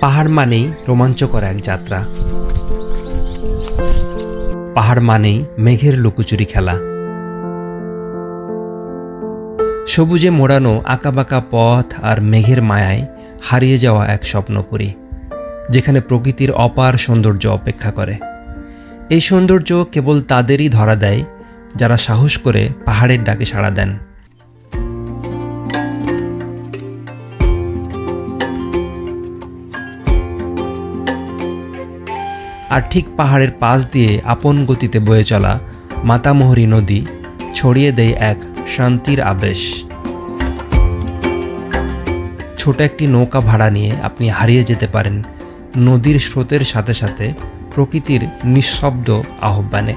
পাহাড় মানেই রোমাঞ্চকর এক যাত্রা। পাহাড় মানেই মেঘের লুকোচুরি খেলা। সবুজে মোড়ানো আঁকাবাঁকা পথ আর মেঘের মায়ায় হারিয়ে যাওয়া এক স্বপ্নপুরী, যেখানে প্রকৃতির অপার সৌন্দর্য অপেক্ষা করে। এই সৌন্দর্য কেবল তাদেরই ধরা দেয় যারা সাহস করে পাহাড়ের ডাকে সাড়া দেন। আর ঠিক পাহাড়ের পাশ দিয়ে আপন গতিতে বয়ে চলা মাতামোহরী নদী ছড়িয়ে দেয় এক শান্তির আবেশ। ছোট একটি নৌকা ভাড়া নিয়ে আপনি হারিয়ে যেতে পারেন নদীর স্রোতের সাথে সাথে প্রকৃতির নিঃশব্দ আহ্বানে।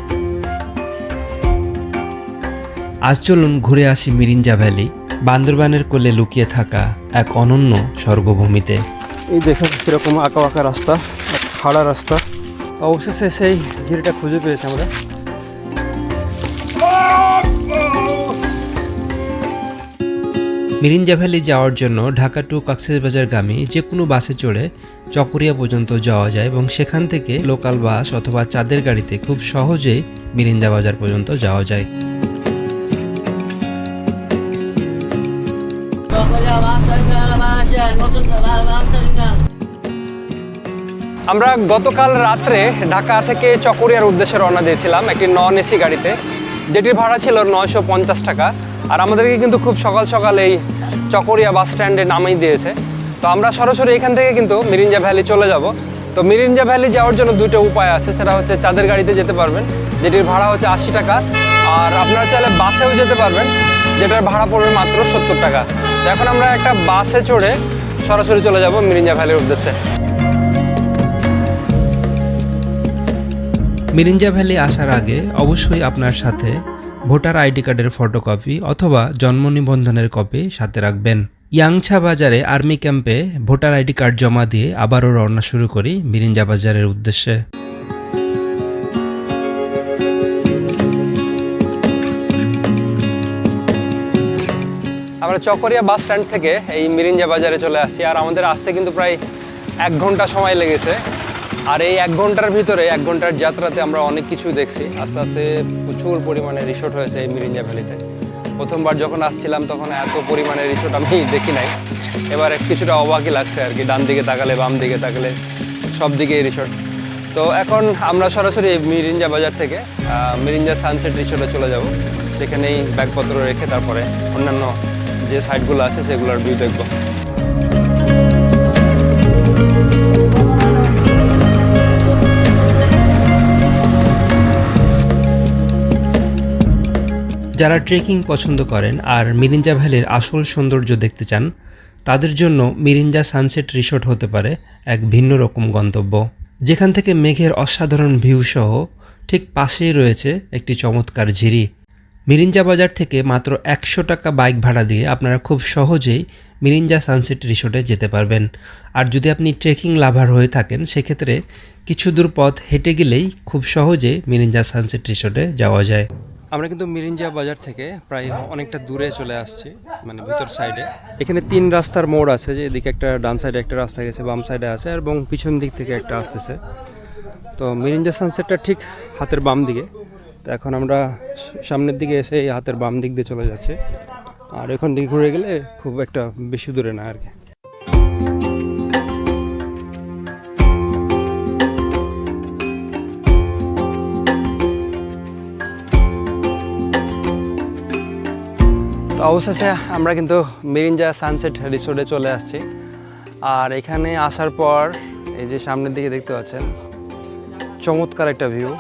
আজ চলুন ঘুরে আসি মিরিঞ্জা ভ্যালি, বান্দরবানের কোলে লুকিয়ে থাকা এক অনন্য স্বর্গভূমিতে। এই দেখুন কীরকম আঁকা আঁকা রাস্তা খাড়া রাস্তা। অবশেষে সেই ঘিরিটা খুঁজে পেয়েছি আমরা। মিরিঞ্জা ভ্যালি যাওয়ার জন্য ঢাকা টু কক্সবাজারগামী যে কোনো বাসে চড়ে চকরিয়া পর্যন্ত যাওয়া যায় এবং সেখান থেকে লোকাল বাস অথবা চাঁদের গাড়িতে খুব সহজেই মিরিঞ্জা বাজার পর্যন্ত যাওয়া যায়। আমরা গতকাল রাত্রে ঢাকা থেকে চকরিয়ার উদ্দেশ্যে রওনা দিয়েছিলাম একটি নন এসি গাড়িতে। যেটির ভাড়া ছিল নয়শো পঞ্চাশ টাকা। আর আমাদেরকে কিন্তু খুব সকাল সকাল এই চকরিয়া বাস স্ট্যান্ডে নামিয়ে দিয়েছে। তো আমরা সরাসরি এখান থেকে কিন্তু মিরিঞ্জা ভ্যালি চলে যাব। তো মিরিঞ্জা ভ্যালি যাওয়ার জন্য দুটো উপায় আছে। সেটা হচ্ছে চাঁদের গাড়িতে যেতে পারবেন, যেটির ভাড়া হচ্ছে আশি টাকা। আর আপনারা চাইলে বাসেও যেতে পারবেন, যেটার ভাড়া পড়বে মাত্র সত্তর টাকা। এখন আমরা একটা বাসে চড়ে সরাসরি চলে যাব মিরিঞ্জা ভ্যালির উদ্দেশ্যে। মিরিঞ্জা ভ্যালি আসার আগে অবশ্যই আপনার সাথে ভোটার আইডি কার্ডের ফটোকপি অথবা জন্ম নিবন্ধনের কপি সাথে রাখবেন। ইয়াংছা বাজারে আর্মি ক্যাম্পে ভোটার আইডি কার্ড জমা দিয়ে আবারও রওনা শুরু করি মিরিঞ্জা বাজারের উদ্দেশ্যে। আমরা চকরিয়া বাস স্ট্যান্ড থেকে এই মিরিঞ্জা বাজারে চলে আসছি আর আমাদের আসতে কিন্তু প্রায় এক ঘণ্টা সময় লেগেছে। আর এই এক ঘণ্টার ভিতরে, এক ঘণ্টার যাত্রাতে আমরা অনেক কিছু দেখছি। আস্তে আস্তে প্রচুর পরিমাণে রিসোর্ট হয়েছে এই মিরিঞ্জা ভ্যালিতে। প্রথমবার যখন আসছিলাম তখন এত পরিমাণে রিসোর্ট আমি দেখি নাই। এবার কিছুটা অবাকই লাগছে আর কি, ডান দিকে তাকালে, বাম দিকে তাকালে, সব দিকেই রিসোর্ট তো এখন আমরা সরাসরি মিরিঞ্জা বাজার থেকে মিরিঞ্জা সানসেট রিসোর্টে চলে যাব। সেখানেই ব্যাগপত্র রেখে তারপরে অন্যান্য যে সাইটগুলো আছে সেগুলোর ভিউ দেখব। যারা ট্রেকিং পছন্দ করেন আর মিরিঞ্জা ভ্যালির আসল সৌন্দর্য দেখতে চান, তাদের জন্য মিরিঞ্জা সানসেট রিসোর্ট হতে পারে এক ভিন্ন রকম গন্তব্য। যেখান থেকে মেঘের অসাধারণ ভিউ সহ ঠিক পাশেই রয়েছে একটি চমৎকার ঝিরি। মিরিঞ্জা বাজার থেকে মাত্র একশো টাকা বাইক ভাড়া দিয়ে আপনারা খুব সহজেই মিরিঞ্জা সানসেট রিসোর্টে যেতে পারবেন। আর যদি আপনি ট্রেকিং লাভার হয়ে থাকেন, সেক্ষেত্রে কিছু দূর পথ হেঁটে গেলেই খুব সহজে মিরিঞ্জা সানসেট রিসোর্টে যাওয়া যায়। আমরা কিন্তু মিরিঞ্জা বাজার থেকে প্রায় অনেকটা দূরে চলে আসছি মানে ভিতর সাইডে এখানে তিন রাস্তার মোড় আছে, যে এদিকে একটা ডান সাইডে একটা রাস্তা গেছে, বাম সাইডে আছে এবং পিছন দিক থেকে একটা আসতেছে। তো মিরিঞ্জা সানসেটটা ঠিক হাতের বাম দিকে। তো এখন আমরা সামনের দিকে এসে হাতের বাম দিক দিয়ে চলে যাচ্ছে। আর এখন দিকে ঘুরে গেলে খুব একটা বেশি দূরে না আর কি। অবশেষে আমরা কিন্তু মিরিঞ্জা সানসেট রিসোর্টে চলে আসছি। আর এখানে আসার পর এই যে সামনের দিকে দেখতে পাচ্ছেন, চমৎকার একটা ভিউ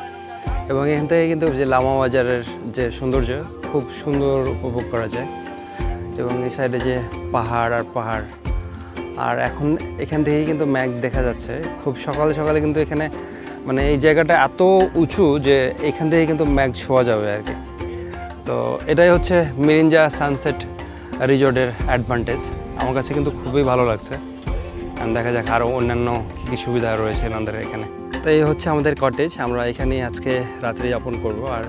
এবং এখান থেকে কিন্তু যে লামা বাজারের যে সৌন্দর্য খুব সুন্দর উপভোগ করা যায় এবং এই সাইডে যে পাহাড় আর পাহাড়। আর এখন এখান থেকেই কিন্তু ম্যাঘ দেখা যাচ্ছে। খুব সকালে সকালে কিন্তু এখানে মানে এই জায়গাটা এত উঁচু যে এখান থেকে কিন্তু ম্যাঘ ছোঁয়া যাবে আর কি। তো এটাই হচ্ছে মিরিঞ্জা সানসেট রিজোর্টের অ্যাডভান্টেজ আমার কাছে কিন্তু খুবই ভালো লাগছে। দেখা যাক আরও অন্যান্য কী কী সুবিধা রয়েছে আমাদের এখানে। তো এই হচ্ছে আমাদের কটেজ আমরা এখানেই আজকে রাত্রি যাপন করব। আর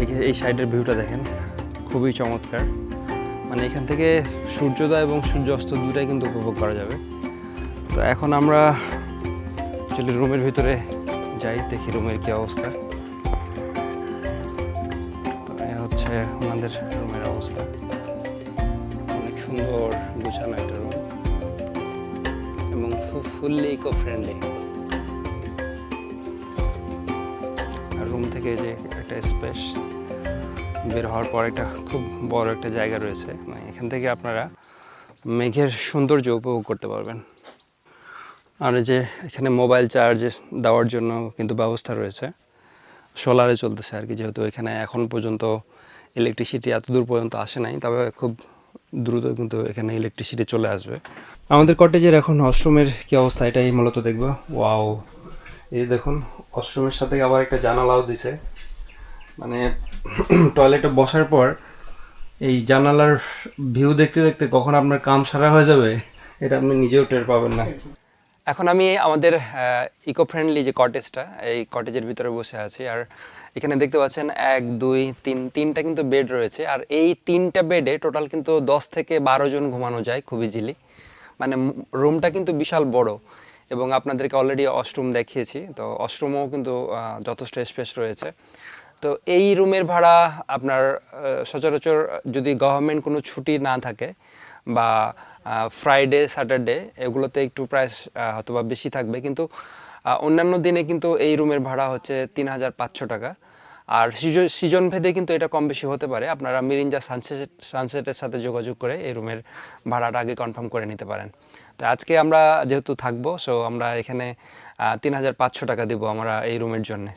এই- সাইডের ভিউটা দেখেন, খুবই চমৎকার। মানে এখান থেকে সূর্যোদয় এবং সূর্যাস্ত দুটাই কিন্তু উপভোগ করা যাবে। তো এখন আমরা চলি রুমের ভিতরে যাই, দেখি রুমের কী অবস্থা। হচ্ছে আমাদের রুমের অবস্থা। অনেক সুন্দর গোছানো একটা রুম এবং ফুললি ইকো ফ্রেন্ডলি রুম থেকে যে একটা স্পেস বের হওয়ার পর একটা খুব বড় একটা জায়গা রয়েছে। মানে এখান থেকে আপনারা মেঘের সৌন্দর্য উপভোগ করতে পারবেন। আর যে এখানে মোবাইল চার্জ দেওয়ার জন্য কিন্তু ব্যবস্থা রয়েছে। সোলারে চলতেছে আর কি, যেহেতু এখানে এখন পর্যন্ত ইলেকট্রিসিটি এত দূর পর্যন্ত আসে নাই, তবে খুব দ্রুত কিন্তু এখানে ইলেকট্রিসিটি চলে আসবে। আমাদের কটেজের এখন অশ্রমের কি অবস্থা? এটাই মূলত দেখব। ওয়াও এই দেখুন অশ্রমের সাথে আবার একটা জানালাও দিছে। মানে টয়লেটে বসার পর এই জানালার ভিউ দেখতে দেখতে কখন আপনার কাম সারা হয়ে যাবে, এটা আপনি নিজেও টের পাবেন না। এখন আমি আমাদের ইকো ফ্রেন্ডলি যে কটেজটা এই কটেজের ভিতরে বসে আছি। আর এখানে দেখতে পাচ্ছেন এক, দুই, তিন, তিনটা কিন্তু বেড রয়েছে। আর এই তিনটা বেডে টোটাল কিন্তু দশ থেকে বারো জন ঘুমানো যায় খুব ইজিলি মানে রুমটা কিন্তু বিশাল বড়। এবং আপনাদেরকে অলরেডি অশরুম দেখিয়েছি। তো অশরুমও কিন্তু যথেষ্ট স্পেস রয়েছে। তো এই রুমের ভাড়া আপনার সচরাচর যদি গভর্নমেন্ট কোনো ছুটি না থাকে বা ফ্রাইডে স্যাটারডে এগুলোতে একটু প্রাইস হয়তো বা বেশি থাকবে। কিন্তু অন্যান্য দিনে কিন্তু এই রুমের ভাড়া হচ্ছে তিন হাজার পাঁচশো টাকা। আর সিজন সিজন ভেদে কিন্তু এটা কম বেশি হতে পারে। আপনারা মিরিঞ্জা সানসেট সানসেটের সাথে যোগাযোগ করে এই রুমের ভাড়াটা আগে কনফার্ম করে নিতে পারেন। তো আজকে আমরা যেহেতু থাকব সো আমরা এখানে তিন হাজার পাঁচশো টাকা দেবো আমরা এই রুমের জন্যে।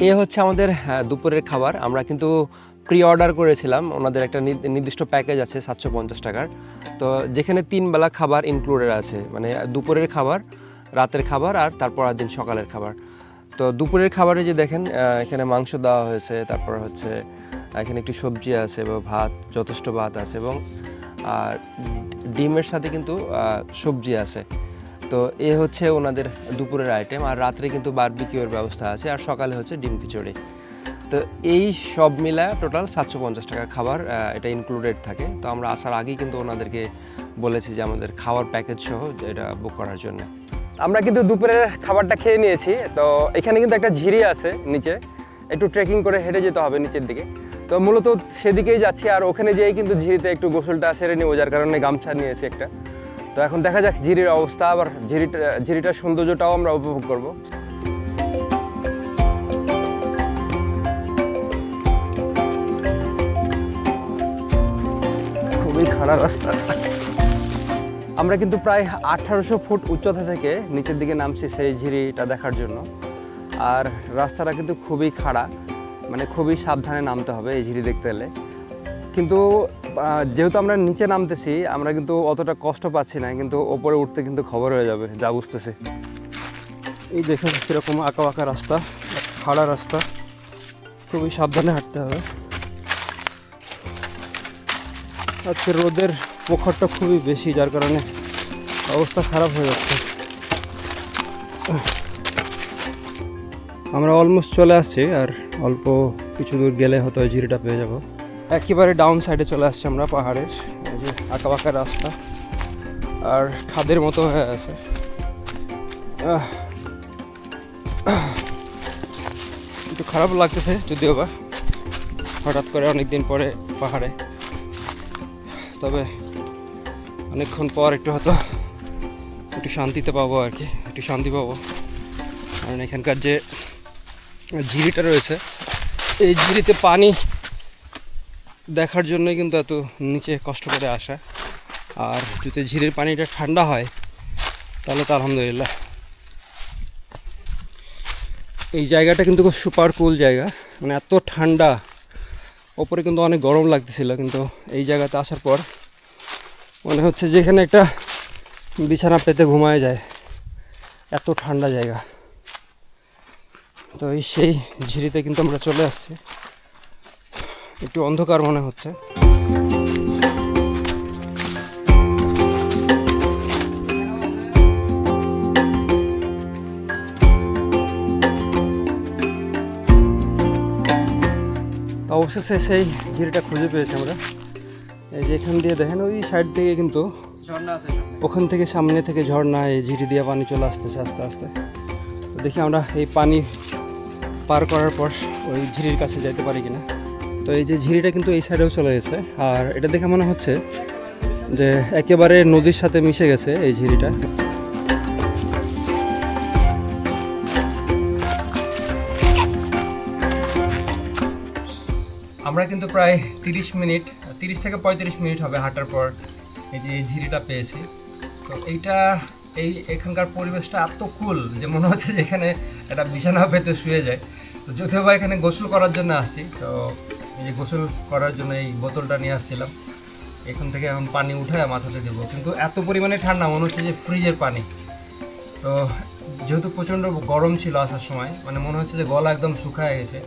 এ হচ্ছে আমাদের আহ, দুপুরের খাবার। আমরা কিন্তু প্রি অর্ডার করেছিলাম। ওনাদের একটা নির- নির্দিষ্ট প্যাকেজ আছে সাতশো পঞ্চাশ টাকার। তো যেখানে তিন বেলা খাবার ইনক্লুডেড আছে। মানে দুপুরের খাবার রাতের খাবার আর তারপর দিন সকালের খাবার। তো দুপুরের খাবারে যে দেখেন এখানে মাংস দেওয়া হয়েছে তারপর হচ্ছে এখানে একটি সবজি আছে বা ভাত যথেষ্ট ভাত আছে এবং আর ডিমের সাথে কিন্তু সবজি আছে। তো এ হচ্ছে ওনাদের দুপুরের আইটেম আর রাত্রে কিন্তু বারবিকিউর ব্যবস্থা আছে, আর সকালে হচ্ছে ডিম খিচুড়ি। তো এই সব মিলায় টোটাল সাতশো পঞ্চাশ টাকার খাবার এটা ইনক্লুডেড থাকে। তো আমরা আসার আগেই কিন্তু ওনাদেরকে বলেছি যে আমাদের খাওয়ার প্যাকেজ সহ এটা বুক করার জন্য। আমরা কিন্তু দুপুরের খাবারটা খেয়ে নিয়েছি। তো এখানে কিন্তু একটা ঝিরি আছে নিচে। একটু ট্রেকিং করে হেঁটে যেতে হবে নিচের দিকে। তো মূলত সেদিকেই যাচ্ছি, আর ওখানে যেয়েই কিন্তু ঝিরিতে একটু গোসলটা সেরে নেব, যার কারণে গামছা নিয়েছি একটা। এখন দেখা যাক ঝিরির অবস্থা, আবার ঝিরিটা ঝিরিটার সৌন্দর্যটাও আমরা উপভোগ করব। খুবই খারাপ রাস্তা। আমরা কিন্তু প্রায় আঠারোশো ফুট উচ্চতা থেকে নিচের দিকে নামছি সেই ঝিরিটা দেখার জন্য। আর রাস্তাটা কিন্তু খুবই খাড়া মানে খুবই সাবধানে নামতে হবে এই ঝিরি দেখতে এলে। কিন্তু যেহেতু আমরা নিচে নামতেছি, আমরা কিন্তু অতটা কষ্ট পাচ্ছি না, কিন্তু ওপরে উঠতে কিন্তু খবর হয়ে যাবে, যা বুঝতেছি। এই দেখুন সেরকম আঁকা বাঁকা রাস্তা, খাড়া রাস্তা, খুবই সাবধানে হাঁটতে হবে। আজকে রোদের প্রখরটা খুবই বেশি, যার কারণে অবস্থা খারাপ হয়ে যাচ্ছে। আমরা অলমোস্ট চলে আসছি, আর অল্প কিছু দূর গেলে হয়তো ঝিরিটা পেয়ে যাব। একেবারে ডাউন সাইডে চলে আসছি আমরা পাহাড়ের যে আঁকা বাঁকা রাস্তা। আর খাদের মতো হয়ে আছে। একটু খারাপ লাগতেছে যদিও বা, হঠাৎ করে অনেক দিন পরে পাহাড়ে। তবে অনেকক্ষণ পর একটু হয়তো একটু শান্তিতে পাবো আর কি, একটু শান্তি পাবো। কারণ এখানকার যে ঝিরিটা রয়েছে, এই ঝিরিতে পানি দেখার জন্যই কিন্তু এত নিচে কষ্ট করে আসা। আর যদি ঝিরির পানিটা ঠান্ডা হয়, তাহলে তো আলহামদুলিল্লাহ। এই জায়গাটা কিন্তু খুব সুপার কুল জায়গা। মানে এত ঠান্ডা, ওপরে কিন্তু অনেক গরম লাগতেছিল, কিন্তু এই জায়গাতে আসার পর মনে হচ্ছে যে এখানে একটা বিছানা পেতে ঘুমায় যায়। এত ঠান্ডা জায়গা। তো এই সেই ঝিরিতে কিন্তু আমরা চলে আসছি। একটু অন্ধকার মনে হচ্ছে। অবশেষে সেই ঝিরিটা খুঁজে পেয়েছি আমরা। এই যে এখান দিয়ে দেখেন ওই সাইড থেকে কিন্তু ওখান থেকে সামনে থেকে ঝর্ণা এই ঝিরি দিয়ে পানি চলে আসতেছে আস্তে আস্তে। দেখি আমরা এই পানি পার করার পর ওই ঝিরির কাছে যেতে পারি কিনা। তো এই যে ঝিরিটা কিন্তু এই সাইডেও চলে গেছে। আর এটা দেখে মনে হচ্ছে যে একেবারে নদীর সাথে মিশে গেছে এই ঝিরিটা। আমরা কিন্তু প্রায় তিরিশ মিনিট, তিরিশ থেকে পঁয়ত্রিশ মিনিট হবে হাঁটার পর এই যে ঝিরিটা পেয়েছি। তো এইটা, এই এখানকার পরিবেশটা এত কুল যে মনে হচ্ছে যে এখানে একটা বিছানা পেতে শুয়ে যায়। তো যদিও বা এখানে গোসল করার জন্য আসছি তো যে গোসল করার জন্য এই বোতলটা নিয়ে আসছিলাম। এখান থেকে এখন পানি উঠায় মাথাতে দেবো। কিন্তু এত পরিমাণে ঠান্ডা, মনে হচ্ছে যে ফ্রিজের পানি। তো যেহেতু প্রচণ্ড গরম ছিল আসার সময় মানে মনে হচ্ছে যে গলা একদম শুকায় গেছে।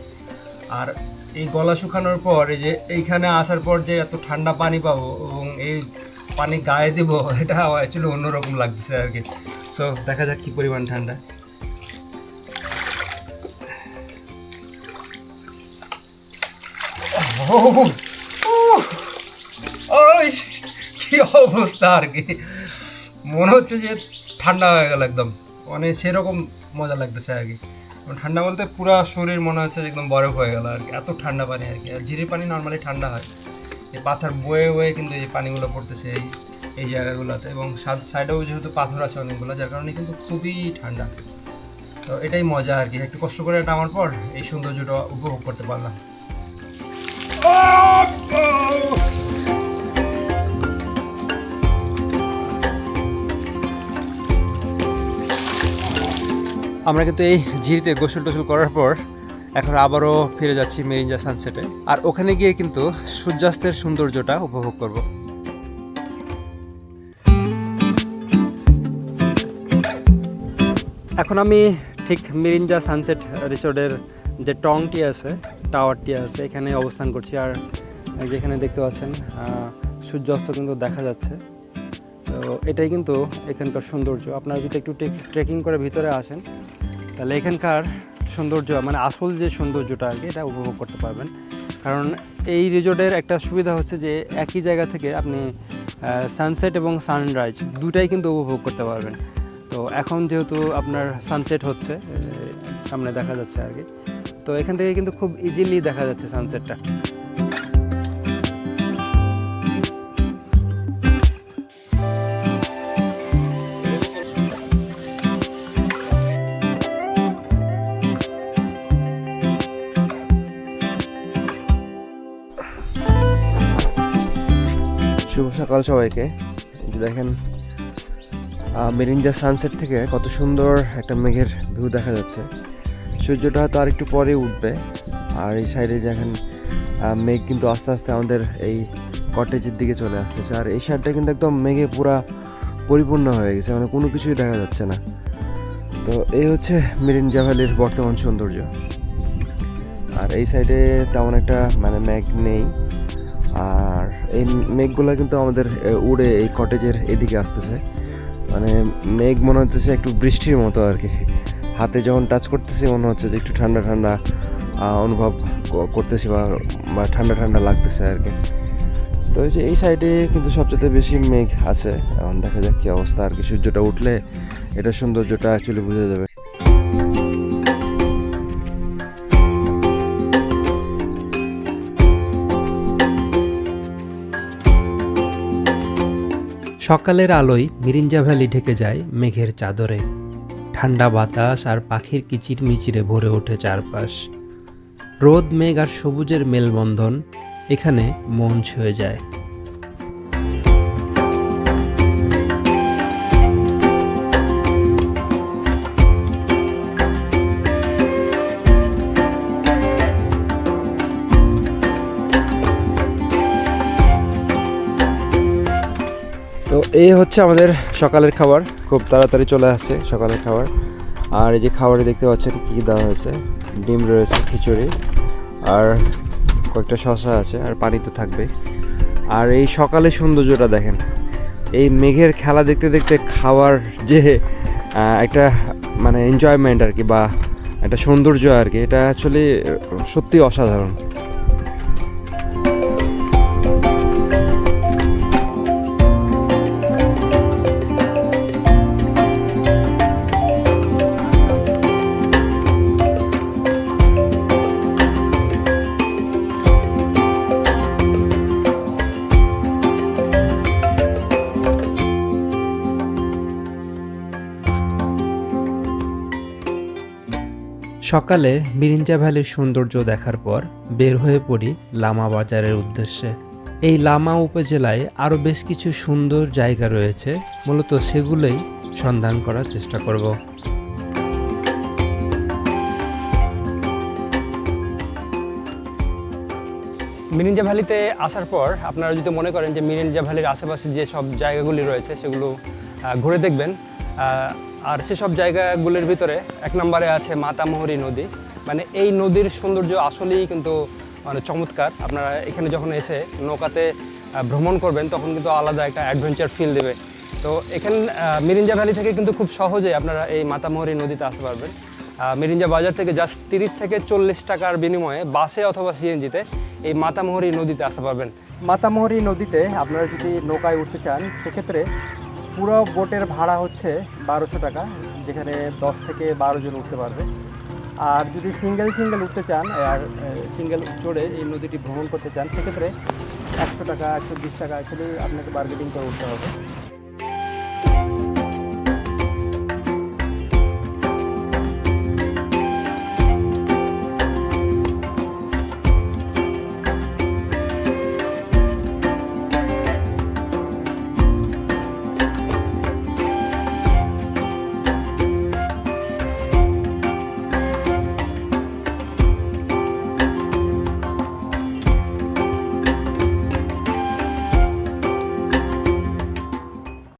আর এই গলা শুকানোর পর এই যে এইখানে আসার পর যে এত ঠান্ডা পানি পাবো এবং এই পানি গায়ে দেবো, এটা অ্যাকচুয়ালি অন্যরকম লাগতেছে আর কি। সো দেখা যাক কী পরিমাণ ঠান্ডা। ওই কি অবস্থা আর কি? মনে হচ্ছে যে ঠান্ডা হয়ে গেল একদম। মানে সেরকম মজা লাগতেছে আর কি। মানে ঠান্ডা বলতে পুরো শরীর মনে হচ্ছে একদম বরফ হয়ে গেল আর কি। এত ঠান্ডা পানি আর কি। আর ঝিরির পানি নর্মালি ঠান্ডা হয়। এই পাথর বয়ে বয়ে কিন্তু এই পানিগুলো পড়তেছে এই এই জায়গাগুলোতে। এবং সাইডেও যেহেতু পাথর আছে অনেকগুলো, যার কারণে কিন্তু খুবই ঠান্ডা। তো এটাই মজা আর কি। একটু কষ্ট করে নামার পর এই সৌন্দর্যটা উপভোগ করতে পারলাম। আমরা কিন্তু এই ঝিরিতে গোসল টোসল করার পর এখন আবারও ফিরে যাচ্ছি মেরিঞ্জা সানসেটে। আর ওখানে গিয়ে কিন্তু সূর্যাস্তের সৌন্দর্যটা উপভোগ করব। এখন আমি ঠিক মিরিঞ্জা সানসেট রিসোর্টের যে টংটি আছে টাওয়ারটি আছে, এখানে অবস্থান করছি। আর যেখানে দেখতে পাচ্ছেন সূর্যাস্ত কিন্তু দেখা যাচ্ছে। তো এটাই কিন্তু এখানকার সৌন্দর্য। আপনারা যদি একটু ট্রেকিং করে ভিতরে আসেন, তাহলে এখানকার সৌন্দর্য মানে আসল যে সৌন্দর্যটা আর কি, এটা উপভোগ করতে পারবেন। কারণ এই রিজোর্টের একটা সুবিধা হচ্ছে যে, একই জায়গা থেকে আপনি সানসেট এবং সানরাইজ দুটাই কিন্তু উপভোগ করতে পারবেন। তো এখন যেহেতু আপনার সানসেট হচ্ছে সামনে দেখা যাচ্ছে আর কি। তো এখান থেকে কিন্তু খুব ইজিলি দেখা যাচ্ছে সানসেটটা শুভ সকাল সবাইকে। দেখেন মেরিঞ্জা সানসেট থেকে কত সুন্দর একটা মেঘের ভিউ দেখা যাচ্ছে। সূর্যটা হয়তো আর একটু পরে উঠবে। আর এই সাইডে দেখেন মেঘ কিন্তু আস্তে আস্তে আমাদের এই কটেজের দিকে চলে আসতেছে। আর এই সাইডটা কিন্তু একদম মেঘে পুরা পরিপূর্ণ হয়ে গেছে মানে কোনো কিছুই দেখা যাচ্ছে না। তো এই হচ্ছে মেরিঞ্জা ভ্যালির বর্তমান সৌন্দর্য। আর এই সাইডে তেমন একটা মানে মেঘ নেই। আর এই মেঘগুলো কিন্তু আমাদের উড়ে এই কটেজের এদিকে আসতেছে। মানে মেঘ মনে হচ্ছে একটু বৃষ্টির মতো আর কি। হাতে যখন টাচ করতেছি, মনে হচ্ছে যে একটু ঠান্ডা ঠান্ডা অনুভব করতেছি বা ঠান্ডা ঠান্ডা লাগতেছে আর কি। তো এই যে এই সাইডে কিন্তু সবচেয়ে বেশি মেঘ আছে। এখন দেখা যাক কি অবস্থা। আর কি সূর্যটা উঠলে এটা সৌন্দর্যটা অ্যাকচুয়ালি বোঝা যাবে। সকালের আলোয় মিরিঞ্জা ভ্যালি ঢেকে যায় মেঘের চাদরে। ঠান্ডা বাতাস আর পাখির কিচির মিচিরে ভরে ওঠে চারপাশ। রোদ, মেঘ আর সবুজের মেলবন্ধন এখানে মন ছুঁয়ে যায়। এই হচ্ছে আমাদের সকালের খাবার। খুব তাড়াতাড়ি চলে আসছে সকালের খাবার। আর এই যে খাবারে দেখতে পাচ্ছেন কী দেওয়া হয়েছে? ডিম রয়েছে, খিচুড়ি আর কয়েকটা শশা আছে আর পানি তো থাকবে আর এই সকালের সৌন্দর্যটা দেখেন। এই মেঘের খেলা দেখতে দেখতে খাওয়ার যে একটা মানে এনজয়মেন্ট আর কি বা একটা সৌন্দর্য আর কি, এটা অ্যাকচুয়ালি সত্যি অসাধারণ। সকালে মিরিঞ্জা ভ্যালির সৌন্দর্য দেখার পর বের হয়ে পড়ি লামা বাজারের উদ্দেশ্যে। এই লামা উপজেলায় আরও বেশ কিছু সুন্দর জায়গা রয়েছে, মূলত সেগুলোই সন্ধান করার চেষ্টা করব। মিরিঞ্জা ভ্যালিতে আসার পর আপনারা যদি মনে করেন যে মিরিঞ্জা ভ্যালির আশেপাশে যে সব জায়গাগুলি রয়েছে, সেগুলো ঘুরে দেখবেন। আর সেসব জায়গাগুলির ভিতরে এক নম্বরে আছে মাতামোহরী নদী। মানে এই নদীর সৌন্দর্য আসলেই কিন্তু মানে চমৎকার। আপনারা এখানে যখন এসে নৌকাতে ভ্রমণ করবেন, তখন কিন্তু আলাদা একটা অ্যাডভেঞ্চার ফিল দেবে। তো এখানে মিরিঞ্জা ভ্যালি থেকে কিন্তু খুব সহজে আপনারা এই মাতামোহরী নদীতে আসতে পারবেন। মিরিঞ্জা বাজার থেকে জাস্ট তিরিশ থেকে চল্লিশ টাকার বিনিময়ে বাসে অথবা সিএনজিতে এই মাতামোহরী নদীতে আসতে পারবেন। মাতামোহরী নদীতে আপনারা যদি নৌকায় উঠতে চান, সেক্ষেত্রে পুরো বোটের ভাড়া হচ্ছে বারোশো টাকা, যেখানে দশ থেকে বারো জন উঠতে পারবে। আর যদি সিঙ্গেল সিঙ্গেল উঠতে চান, আর সিঙ্গেল চড়ে এই নদীটি ভ্রমণ করতে চান, সেক্ষেত্রে একশো টাকা, একশো বিশ টাকা অ্যাকচুয়ালি আপনাকে বার্গেটিং করে উঠতে হবে।